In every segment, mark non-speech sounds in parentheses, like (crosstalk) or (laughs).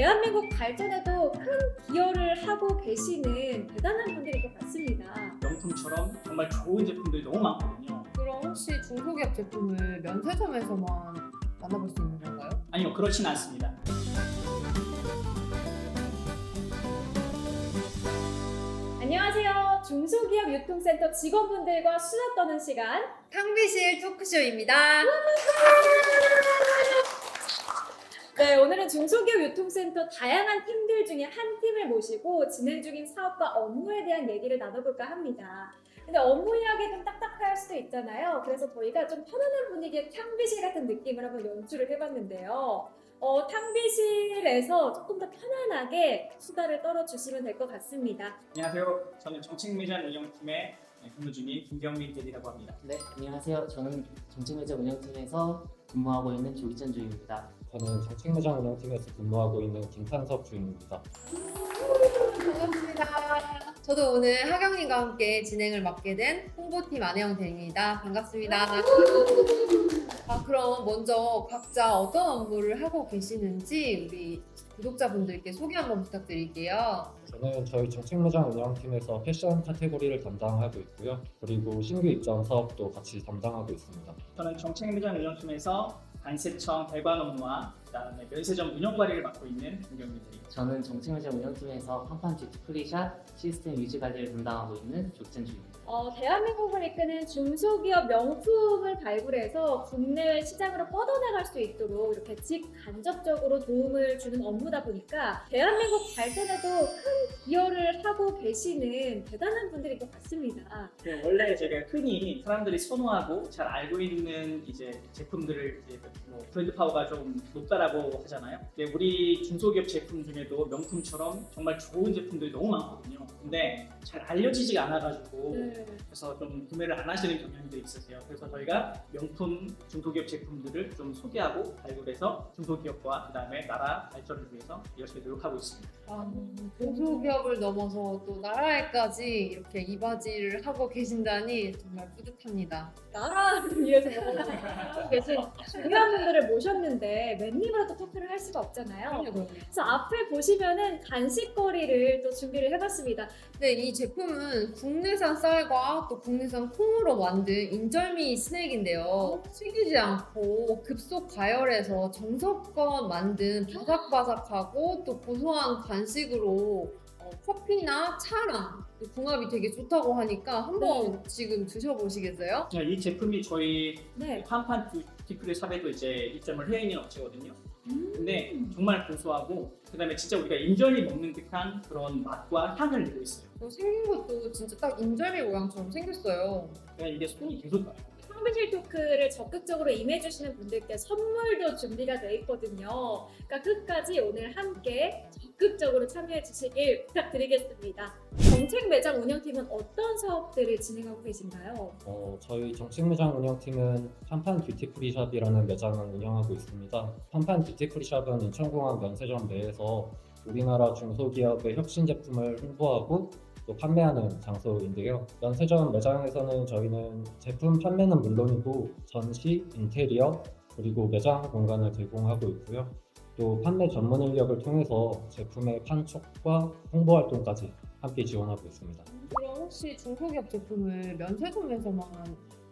대한민국 발전에도 큰 기여를 하고 계시는 대단한 분들인 것 같습니다. 명품처럼 정말 좋은 제품들이 너무 많거든요. 그럼 혹시 중소기업 제품을 면세점에서만 만나볼 수 있는 건가요? 아니요, 그렇진 않습니다. 안녕하세요. 중소기업 유통센터 직원분들과 수다 떠는 시간. 탕비실 토크쇼입니다. 네, 오늘은 중소기업 유통센터 다양한 팀들 중에 한 팀을 모시고 진행 중인 사업과 업무에 대한 얘기를 나눠볼까 합니다. 근데 업무 이야기 좀 딱딱할 수도 있잖아요. 그래서 저희가 좀 편안한 분위기의 탕비실 같은 느낌을 한번 연출을 해봤는데요. 어, 탕비실에서 조금 더 편안하게 수다를 떨어주시면 될 것 같습니다. 안녕하세요. 저는 정책매장 운영팀의 근무 중인 김경민 대리라고 합니다. 네, 안녕하세요. 저는 정책매장 운영팀에서 근무하고 있는 조기전 주임입니다. 저는 정책매장 운영팀에서 근무하고 있는 김탄석 주임입니다. 반갑습니다. 저도 오늘 하경님과 함께 진행을 맡게 된 홍보팀 안혜영 대리입니다. 반갑습니다. 아, 그럼 먼저 각자 어떤 업무를 하고 계시는지 우리 구독자분들께 소개 한번 부탁드릴게요. 저는 저희 정책매장 운영팀에서 패션 카테고리를 담당하고 있고요. 그리고 신규 입점 사업도 같이 담당하고 있습니다. 저는 정책매장 운영팀에서 관세청 대관 업무와 그다음에 면세점 운영 관리를 맡고 있는 김경민 대리. 저는 정책매장 운영팀에서 판판 듀티 프리샵 시스템 유지 관리를 담당하고 있는 조기전 주임입니다. 어, 대한민국을 이끄는 중소기업 명품을 발굴해서 국내 시장으로 뻗어나갈 수 있도록 이렇게 직간접적으로 도움을 주는 업무다 보니까 대한민국 발전에도 큰 기여를 하고 계시는 대단한 분들인 것 같습니다. 네, 원래 제가 흔히 사람들이 선호하고 잘 알고 있는 이제 제품들을 이제 뭐 브랜드 파워가 좀 높다 라고 하잖아요. 근데 우리 중소기업 제품 중에도 명품처럼 정말 좋은 제품들이 너무 많거든요. 근데 잘 알려지지가 않아가지고 네. 그래서 좀 구매를 안 하시는 경향들이 있으세요. 그래서 저희가 명품 중소기업 제품들을 좀 소개하고 발굴해서 중소기업과 그다음에 나라 발전을 위해서 열심히 노력하고 있습니다. 아, 중소기업을 넘어서 또 나라에까지 이렇게 이바지를 하고 계신다니 정말 뿌듯합니다. 나라를 위해서 하고 (laughs) 계신 중요한 분들을 모셨는데 맨또 토크를 할 수가 없잖아요. 그럼요. 그래서 앞에 보시면은 간식거리를 또 준비를 해봤습니다. 네, 이 제품은 국내산 쌀과 또 국내산 콩으로 만든 인절미 스낵인데요. 튀기지 않고 급속 가열해서 정성껏 만든 바삭바삭하고 또 고소한 간식으로 어, 커피나 차랑 또 궁합이 되게 좋다고 하니까 한번 지금 드셔보시겠어요? 이 제품이 저희 네. 한판 듀티프리 샵에도 이제 입점을 해 있는 업체거든요. 음. 근데 정말 고소하고 그다음에 진짜 우리가 인절미 먹는 듯한 그런 맛과 향을 내고 있어요. 어, 생긴 것도 진짜 딱 인절미 모양처럼 생겼어요. 그냥 이게 손이 계속 가요. 탕비실 토크를 적극적으로 임해주시는 분들께 선물도 준비가 돼 있거든요. 그러니까 끝까지 오늘 함께 적극적으로 참여해 주시길 부탁드리겠습니다. 정책 매장 운영팀은 어떤 사업들을 진행하고 계신가요? 어, 저희 정책 매장 운영팀은 판판 듀티프리샵이라는 매장을 운영하고 있습니다. 판판 듀티프리샵은 인천공항 면세점 내에서 우리나라 중소기업의 혁신 제품을 홍보하고 또 판매하는 장소인데요. 면세점 매장에서는 저희는 제품 판매는 물론이고 전시, 인테리어, 그리고 매장 공간을 제공하고 있고요. 또 판매 전문 인력을 통해서 제품의 판촉과 홍보 활동까지 함께 지원하고 있습니다. 그럼 혹시 중소기업 제품을 면세점에서만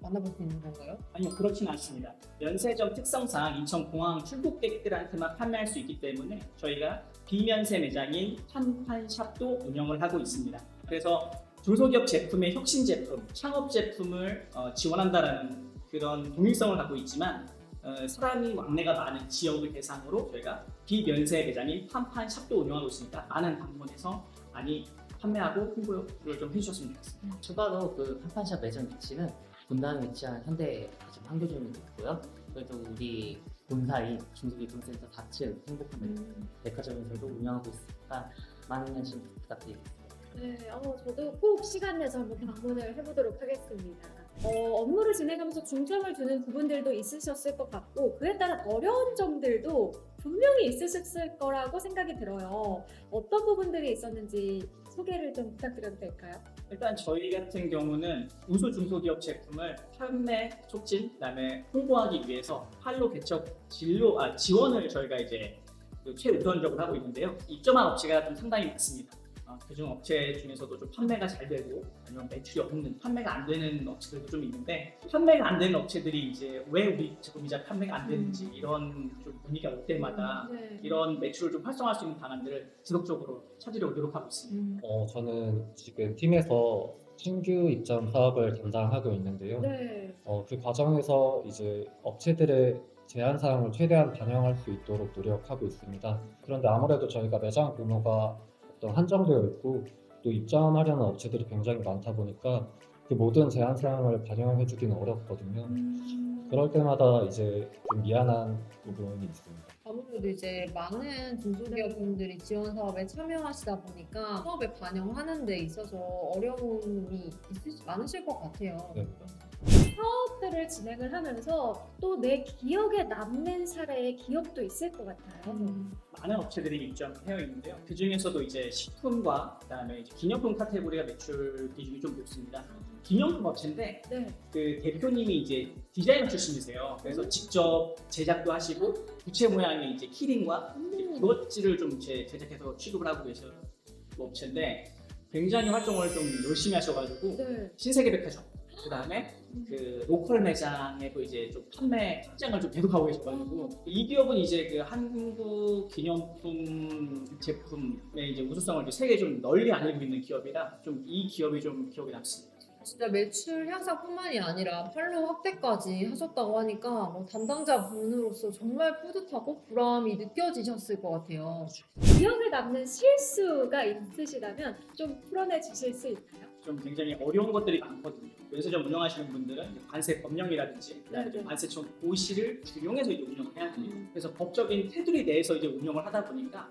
만나볼 수 있는 건가요? 아니요 그렇진 않습니다. 면세점 특성상 인천 공항 출국객들한테만 판매할 수 있기 때문에 저희가 비면세 매장인 판판샵도 운영을 하고 있습니다. 그래서 중소기업 제품의 혁신 제품, 창업 제품을 어, 지원한다라는 그런 동일성을 갖고 있지만 어, 사람이 왕래가 많은 지역을 대상으로 저희가 비면세 매장인 판판 샵도 운영하고 있으니까 많은 방문해서 많이 판매하고 홍보를 좀 해주셨으면 좋겠습니다. 추가로 그 판판샵 매장 위치는 분당에 위치한 현대 판교점에 있고요. 그래도 우리 본사인 중소기업센터 4층 행복한 음. 백화점에서도 운영하고 있으니까 많은 관심 부탁드립니다. 네, 어, 저도 꼭 시간 내서 한번 방문을 해보도록 하겠습니다. 어, 업무를 진행하면서 중점을 두는 부분들도 있으셨을 것 같고 그에 따른 어려운 점들도 분명히 있으셨을 거라고 생각이 들어요. 어떤 부분들이 있었는지 소개를 좀 부탁드려도 될까요? 일단 저희 같은 경우는 우수 중소기업 제품을 판매 촉진, 그다음에 홍보하기 위해서 판로 개척 진로 아, 지원을 저희가 이제 그 최우선적으로 하고 있는데요. 입점한 업체가 좀 상당히 많습니다. 어, 그중 업체 중에서도 좀 판매가 잘 되고 아니면 매출이 없는 판매가 안 되는 업체들도 좀 있는데 판매가 안 되는 업체들이 이제 왜 우리 제품이자 판매가 안 되는지 이런 좀 문의가 올 때마다 네. 이런 매출을 좀 활성화할 수 있는 방안들을 지속적으로 찾으려고 노력하고 있습니다. 음. 어, 저는 지금 팀에서 신규 입점 사업을 담당하고 있는데요. 네. 어, 그 과정에서 이제 업체들의 제한 사항을 최대한 반영할 수 있도록 노력하고 있습니다. 그런데 아무래도 저희가 매장 규모가 어떤 한정되어 있고 또 입점하려는 업체들이 굉장히 많다 보니까 그 모든 제한 사항을 반영해 주기는 어렵거든요. 음. 그럴 때마다 이제 좀 미안한 부분이 있습니다. 아무래도 이제 많은 중소기업분들이 지원 사업에 참여하시다 보니까 사업에 반영하는 데 있어서 어려움이 있으시, 많으실 것 같아요. 네. 사업들을 진행을 하면서 또 내 기억에 남는 사례의 기업도 있을 것 같아요. 음. 많은 업체들이 입점되어 있는데요. 그 중에서도 이제 식품과 그다음에 이제 기념품 카테고리가 매출 비중이 좀 높습니다. 기념품 업체인데 네. 그 대표님이 이제 디자이너 출신이세요. 그래서 직접 제작도 하시고 부채 모양의 이제 키링과 음. 그것지를 좀 제- 제작해서 취급을 하고 계신 업체인데 굉장히 활동을 좀 열심히 하셔가지고 네. 신세계 백화점 그 다음에 그 로컬 매장에도 이제 좀 판매 확장을 좀 계속 하고 계셔가지고 이 기업은 이제 그 한국 기념품 제품의 이제 우수성을 이제 세계에 좀 널리 알리고 있는 기업이라 좀 이 기업이 좀 기억에 남습니다. 진짜 매출 향상뿐만이 아니라 팔로우 확대까지 하셨다고 하니까 뭐 담당자 분으로서 정말 뿌듯하고 보람이 느껴지셨을 것 같아요. 기억에 남는 실수가 있으시다면 좀 풀어내 주실 수 있나요? 좀 굉장히 어려운 것들이 많거든요. 면세점 운영하시는 분들은 관세 법령이라든지 그다음에 네, 네. 관세 청 고시를 준용해서 이제 운영을 해야 돼요. 그래서 법적인 테두리 내에서 이제 운영을 하다 보니까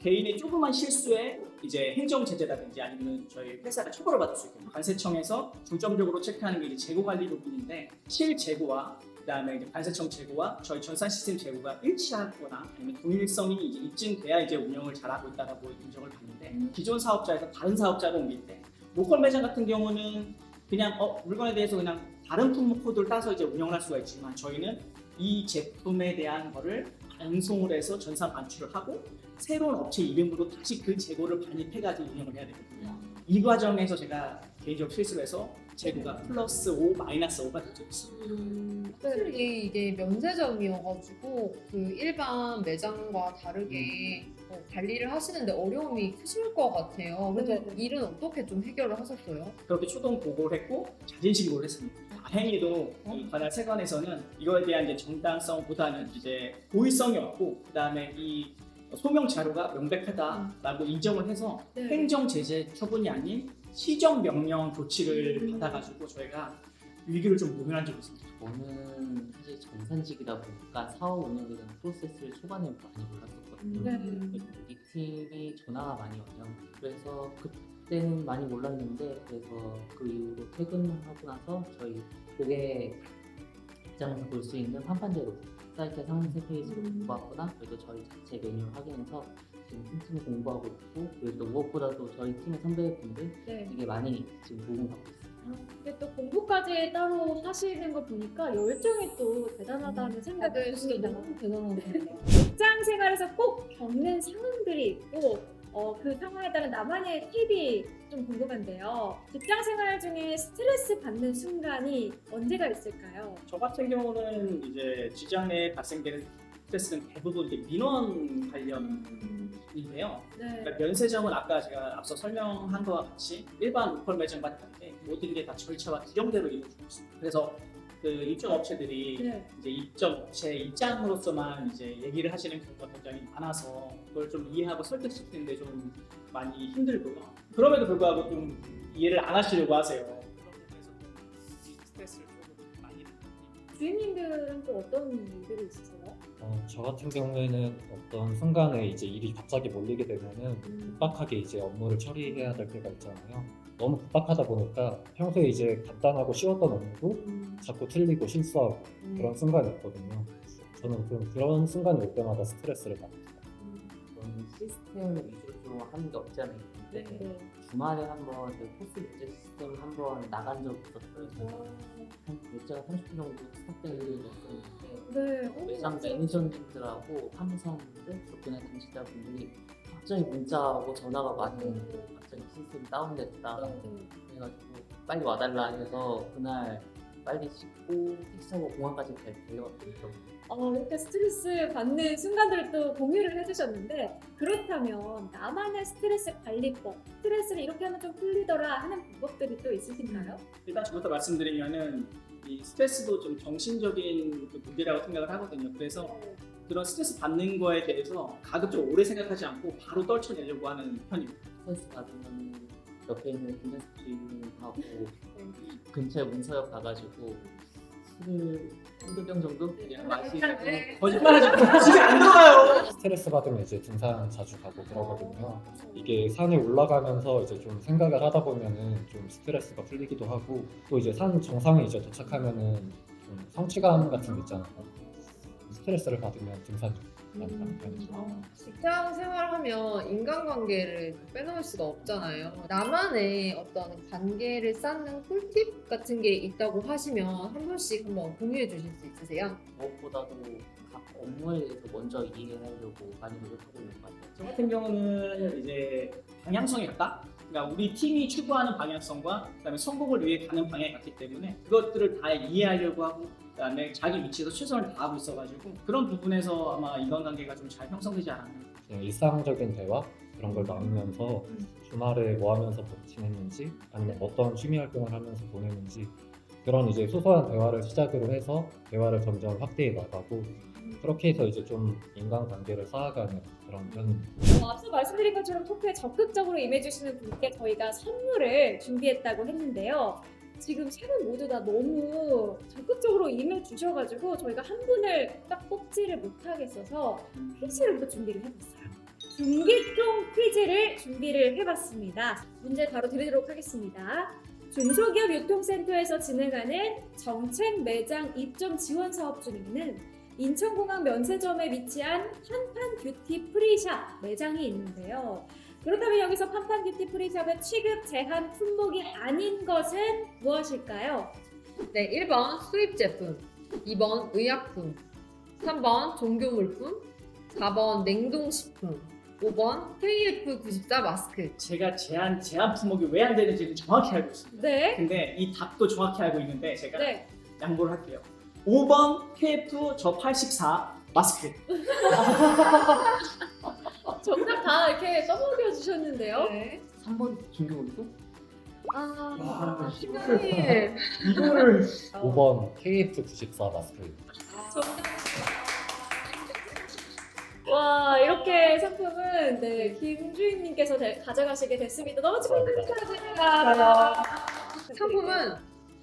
개인의 조그만 실수에 이제 행정 제재라든지 아니면 저희 회사가 처벌을 받을 수 있고 관세청에서 중점적으로 체크하는 게 이제 재고 관리 부분인데 실 재고와 그다음에 이제 관세청 재고와 저희 전산 시스템 재고가 일치하거나 아니면 동일성이 이제 입증돼야 이제 운영을 잘하고 있다라고 인정을 받는데 음. 기존 사업자에서 다른 사업자로 옮길 때 로컬 매장 같은 경우는 그냥 어, 물건에 대해서 그냥 다른 품목 코드를 따서 이제 운영을 할 수가 있지만 저희는 이 제품에 대한 거를 반송을 해서 전산 반출을 하고 새로운 업체 이름으로 다시 그 재고를 반입해가지고 운영을 해야 되거든요. 이 과정에서 제가 개인적으로 실수를 해서 재고가 플러스 5, 마이너스 5가 되고 있습니다. 음, 확실히 이게 면세점이어가지고 그 일반 매장과 다르게 어, 관리를 하시는데 어려움이 크실 것 같아요. 그래서 네. 일은 어떻게 좀 해결을 하셨어요? 그렇게 초동 보고를 했고 자진심 보고를 했습니다. 다행히도 이 관할 세관에서는 이거에 대한 이제 정당성보다는 이제 고의성이 없고 그다음에 이 소명 자료가 명백하다라고 인정을 해서 네. 행정 제재 처분이 아닌 시정 명령 조치를 음. 받아가지고 저희가 위기를 좀 모면한 적이 있습니다. 저는 사실 전산직이다 보니까 사업 운영에 대한 프로세스를 초반에 많이 몰랐었거든요. 네. 우리 팀이 전화가 많이 와요. 그래서 그때는 많이 몰랐는데 그래서 그 이후로 퇴근하고 나서 저희 고객 입장에서 볼 수 있는 판판대로 사이트 상세 페이지로 음. 공부하거나 그리고 저희 자체 메뉴를 확인해서 틈틈이 공부하고 있고 그리고 또 무엇보다도 저희 팀의 선배분들 네. 되게 많이 지금 도움받고 있어요. 근데 또 공부까지 따로 하시는 거 보니까 열정이 또 대단하다는 생각이 다들 진짜 듭니다. 너무 대단하세요. 직장 생활에서 꼭 겪는 상황들이 있고 어, 그 상황에 따른 나만의 팁이 좀 궁금한데요. 직장 생활 중에 스트레스 받는 순간이 언제가 있을까요? 저 같은 경우는 이제 직장 내에 발생되는 스트레스는 대부분 이제 민원 관련인데요. 네. 그러니까 면세점은 아까 제가 앞서 설명한 것과 같이 일반 로컬 매장과 다르게 모든 게 다 절차와 규정대로 이루어지고 있습니다. 그래서 그 입점 업체들이 네. 이제 입점 업체 입장으로서만 이제 얘기를 하시는 경우가 굉장히 많아서 그걸 좀 이해하고 설득시키는데 좀 많이 힘들고요. 그럼에도 불구하고 좀 이해를 안 하시려고 하세요. 좀 스트레스를 조금 많이. 주인님들은 또 어떤 일들이 있으세요? 어, 저 같은 경우에는 어떤 순간에 이제 일이 갑자기 몰리게 되면은 음. 급박하게 이제 업무를 처리해야 될 때가 있잖아요. 너무 급박하다 보니까 평소에 이제 간단하고 쉬웠던 업무도 음. 자꾸 틀리고 실수하고 음. 그런 순간이 있거든요. 저는 그, 그런 순간이 올 때마다 스트레스를 받습니다. 저는 시스템 위주로 좀 하는 게 없지 않아 네. 있는데 주말에 한번 그 코스 교재 시스템 한번 나간 적 있었어요. 한 교재가 30분 정도 스탑된 일이 있었는데 네. 어, 매장 매니저님들하고 판매사님들 또 그날 당시자분들이 갑자기 문자 오고 전화가 많이 오는데 갑자기 시스템이 다운됐다 네. 그래가지고 빨리 와달라 해서 그날 빨리 씻고 택시 타고 공항까지 잘 달려갔거든요. 어, 이렇게 스트레스 받는 순간들을 또 공유를 해주셨는데 그렇다면 나만의 스트레스 관리법, 스트레스를 이렇게 하면 좀 풀리더라 하는 방법들이 또 있으신가요? 일단 저부터 말씀드리면은 이 스트레스도 좀 정신적인 그 문제라고 생각을 하거든요. 그래서 그런 스트레스 받는 거에 대해서 가급적 오래 생각하지 않고 바로 떨쳐내려고 하는 편입니다. 스트레스 받으면 옆에 있는 김현수 주인하고 근처에 문서역 가가지고 술을 한두 병 정도 그냥 마시고 네. 거짓말하지 마. 집에 안 돌아요. 스트레스 받으면 이제 등산 자주 가고 그러거든요. 이게 산에 올라가면서 이제 좀 생각을 하다 보면은 좀 스트레스가 풀리기도 하고 또 이제 산 정상에 이제 도착하면은 좀 성취감 같은 게 있잖아요. 스트레스를 받으면 등산 많 이 가는 편이죠. 직장 생활하면 인간관계를 빼놓을 수가 없잖아요. 나만의 어떤 관계를 쌓는 꿀팁 같은 게 있다고 하시면 한 번씩 한번 공유해 주실 수 있으세요? 무엇보다도 각 업무에 대해서 먼저 이해하려고 많이 노력하고 있는 것 같아요. 저 같은 경우는 이제 방향성이 같다. 그러니까 우리 팀이 추구하는 방향성과 그다음에 성공을 위해 가는 방향이 같기 때문에 그것들을 다 이해하려고 하고 그다음에 자기 위치에서 최선을 다하고 있어가지고 그런 부분에서 아마 인간관계가 좀 잘 형성되지 않았나. 그냥 일상적인 대화 그런 걸 나누면서 주말에 뭐 하면서 지냈는지 아니면 어떤 취미 활동을 하면서 보내는지 그런 이제 소소한 대화를 시작으로 해서 대화를 점점 확대해 나가고 그렇게 해서 이제 좀 인간관계를 쌓아가는 그런 편입니다. 어, 앞서 말씀드린 것처럼 토크에 적극적으로 임해주시는 분께 저희가 선물을 준비했다고 했는데요. 지금 세 분 모두 다 너무 적극적으로 임해주셔가지고 저희가 한 분을 딱 뽑지를 못하겠어서 퀴즈를 또 준비를 해봤어요. 중기통 퀴즈를 준비를 해봤습니다. 문제 바로 드리도록 하겠습니다. 중소기업 유통센터에서 진행하는 정책 매장 입점 지원 사업 중에 있는 인천공항 면세점에 위치한 판판 뷰티 프리샵 매장이 있는데요. 그렇다면 여기서 판판 뷰티 프리샵의 취급 제한 품목이 아닌 것은 무엇일까요? 네, 1번 수입 제품, 2번 의약품, 3번 종교 물품, 4번 냉동식품, 5번 KF94 마스크. 제가 제한 제한 품목이 왜 안 되는지는 정확히 알고 있습니다. 네. 근데 이 답도 정확히 알고 있는데 제가 네. 양보를 할게요. 5번 KF 저 84 마스크. (laughs) 정답 다 이렇게 써먹여 주셨는데요. 네. 3번 중교물품? 아, 와, (laughs) 이거를 5번 KF94 마스크 정답. 와 이렇게 상품은 네 김주인님께서 대- 가져가시게 됐습니다. 너무 축하드립니다. 상품은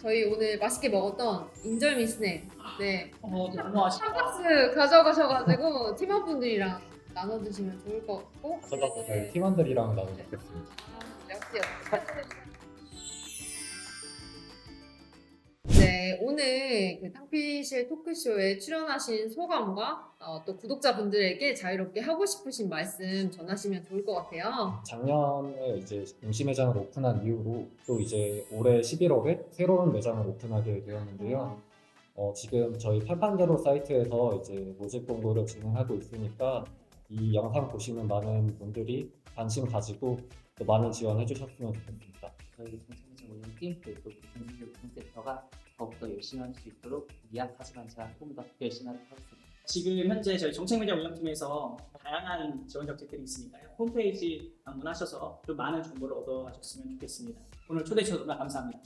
저희 오늘 맛있게 먹었던 인절미 스낵. 네. 어, 너무 아쉽다. 한 박스 가져가셔가지고 팀원분들이랑 나눠 드시면 좋을 것 같고. 가져가서 저희 팀원들이랑 나눠먹겠습니다. 역시 네, 오늘 그 탕피실 토크쇼에 출연하신 소감과 어, 또 구독자분들에게 자유롭게 하고 싶으신 말씀 전하시면 좋을 것 같아요. 작년에 이제 임시 매장을 오픈한 이후로 또 이제 올해 11월에 새로운 매장을 오픈하게 되었는데요. 어, 지금 저희 팔판대로 사이트에서 이제 모집 공고를 진행하고 있으니까 이 영상 보시는 많은 분들이 관심 가지고 또 많은 지원해 주셨으면 좋겠습니다. 저희 정책매장 운영팀 그리고 중소기업센터가 더욱더 열심히 할 수 있도록 미약하지만 제가 조금 더 열심히 하도록 하겠습니다. 지금 현재 저희 정책매장 운영팀에서 다양한 지원 정책들이 있으니까요. 홈페이지 방문하셔서 좀 많은 정보를 얻어가셨으면 좋겠습니다. 오늘 초대해 주셔서 너무 감사합니다.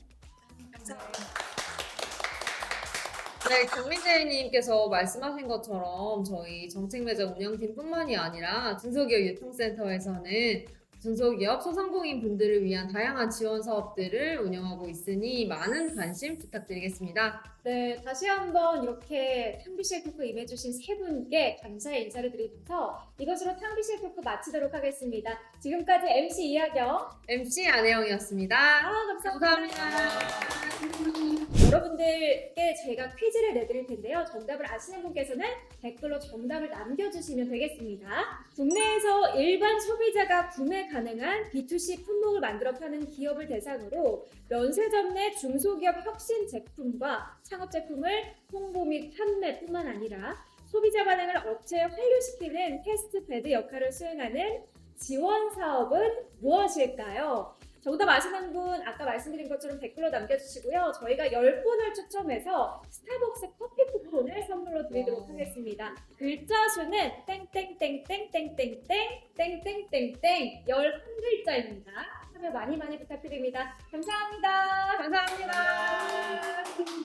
네, 김민재님께서 말씀하신 것처럼 저희 정책매장 운영팀뿐만이 아니라 중소기업 유통센터에서는 중소기업, 소상공인 분들을 위한 다양한 지원 사업들을 운영하고 있으니 많은 관심 부탁드리겠습니다. 네, 다시 한번 이렇게 탕비실 토크 임해주신 세 분께 감사의 인사를 드리면서 이것으로 탕비실 토크 마치도록 하겠습니다. 지금까지 MC 이하경, MC 안혜영이었습니다. 아, 감사합니다. 감사합니다. 여러분들께 제가 퀴즈를 내드릴 텐데요. 정답을 아시는 분께서는 댓글로 정답을 남겨주시면 되겠습니다. 국내에서 일반 소비자가 구매 가능한 B2C 품목을 만들어 파는 기업을 대상으로 면세점 내 중소기업 혁신 제품과 창업 제품을 홍보 및 판매뿐만 아니라 소비자 반응을 업체에 환류시키는 테스트베드 역할을 수행하는 지원 사업은 무엇일까요? 정답 아시는 분 아까 말씀드린 것처럼 댓글로 남겨주시고요. 저희가 10분을 추첨해서 스타벅스 커피 쿠폰을 선물로 드리도록 하겠습니다. 글자 수는 땡땡땡땡땡땡땡 땡땡땡땡 11글자입니다. 참여 많이 많이 부탁드립니다. 감사합니다. 감사합니다.